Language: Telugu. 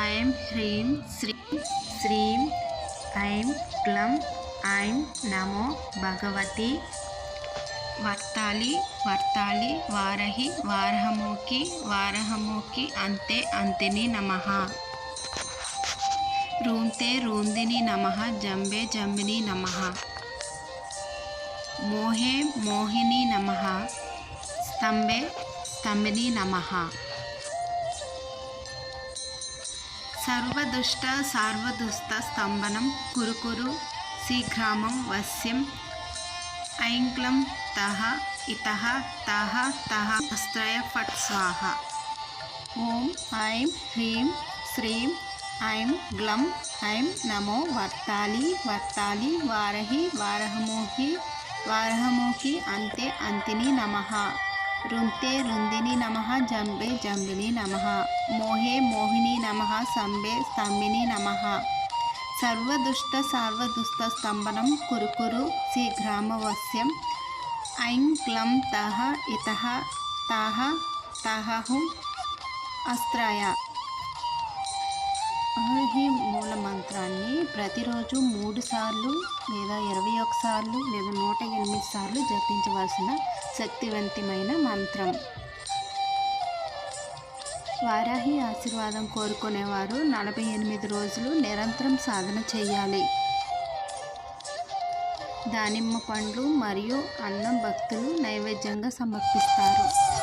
ऐं ह्रीं श्रीं श्रीं ऐं क्लं ऐं नमो भगवती वर्ताली वर्ताली वारहि वारहमूकि वारहमूकि अन्ते अन्तिनि नमः रूंते रूंदिनी नमः जम्बे जम्बिनि नमः मोहे मोहिनी नमः स्तम्भे स्तम्भिनि नमः సర్వదుష్ట సార్వదుష్ట స్తంభనం కురుకురు శీఘ్రామం వశ్యం ఐంక్లం తహ ఇత తహ తహ అస్త్రయ ఫట్ స్వాహ. ఓం ఐం హ్రీం శ్రీం ఐం గ్లం ఐం నమో వర్తాలి వర్తాలి వారహి వారహమోహి వారహమోహి అంతే అంతిని నమః. రుంతే రుందిని నమ జంబే జంబిని నమ. మోహే మోహిని నమ సంబే స్తంభిని నమ. సర్వదుష్ట సర్వదుష్ట స్తంభనం కురుకురు గ్రామవస్యం ఐం క్లం తహ ఇత తాహ తాహు అస్త్రాయ. ఈ మూల మంత్రాన్ని ప్రతిరోజు మూడు సార్లు లేదా ఇరవై సార్లు లేదా నూట ఎనిమిది సార్లు జపించవలసిన శక్తివంతమైన మంత్రం. వారాహి ఆశీర్వాదం కోరుకునేవారు. నలభై ఎనిమిది రోజులు నిరంతరం సాధన చేయాలి. దానిమ్మ పండ్లు మరియు అన్నం భక్తులు నైవేద్యంగా సమర్పిస్తారు.